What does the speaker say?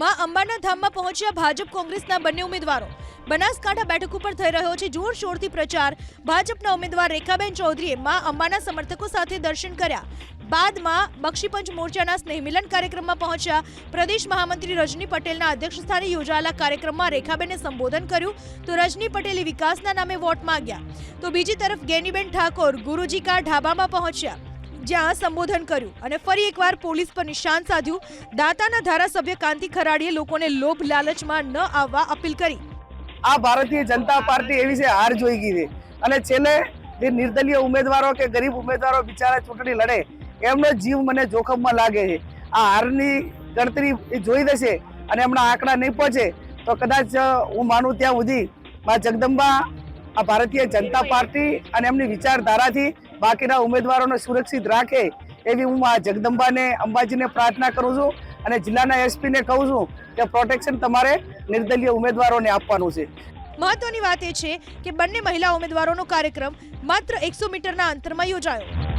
માં અંબાના ધામમાં પહોંચ્યા ભાજપ કોંગ્રેસના બંને ઉમેદવારો. બનાસકાંઠા બેઠક ઉપર થઈ રહ્યો છે જોરશોરથી પ્રચાર. ભાજપના ઉમેદવાર રેખાબેન ચૌધરીએ માં અંબાના સમર્થકો સાથે દર્શન કર્યા. બાદમાં બક્ષીપંચ મોરચાના સ્નેહમિલન કાર્યક્રમમાં પહોંચ્યા. પ્રદેશ મહામંત્રી રજની પટેલના અધ્યક્ષસ્થાને યોજાયેલા કાર્યક્રમમાં રેખાબેને સંબોધન કર્યું તો રજની પટેલે વિકાસના નામે વોટ માંગ્યા. તો બીજી તરફ ગેનીબેન ઠાકોર ગુરુજી કા ઢાબામાં પહોંચ્યા. જ્યાં સંબોધન કર્યું અને ફરી એકવાર પોલીસ પર નિશાન સાધ્યું. દાતાના ધારાસભ્ય કાંતિ ખરાડીએ લોકોને લોભ લાલચમાં ન આવવા અપીલ કરી. આ ભારતીય જનતા પાર્ટી એવી છે, હાર જોઈ ગઈ છે. અને છેલ્લે જે નિર્દલીય ઉમેદવારો કે ગરીબ ઉમેદવારો બિચારા ચૂંટણી લડે, એમનો જીવ મને જોખમમાં લાગે છે. આ હારની ગણતરી એ જોઈ દેશે અને એમના આંકડા નહીં પહોંચે, તો કદાચ હું માનું ત્યાં સુધી, મા જગદંબા આ ભારતીય જનતા પાર્ટી અને એમની વિચારધારાથી બાકીના ઉમેદવારોને સુરક્ષિત રાખે એવી હું આ જગદંબાને, અંબાજીને પ્રાર્થના કરું છું અને જિલ્લાના એસપીને કહું છું કે પ્રોટેક્શન તમારે નિર્દલીય ઉમેદવારોને આપવાનું છે. મહત્વની વાત એ છે કે બંને મહિલા ઉમેદવારોનો કાર્યક્રમ માત્ર એકસો મીટરના અંતરમાં યોજાયો.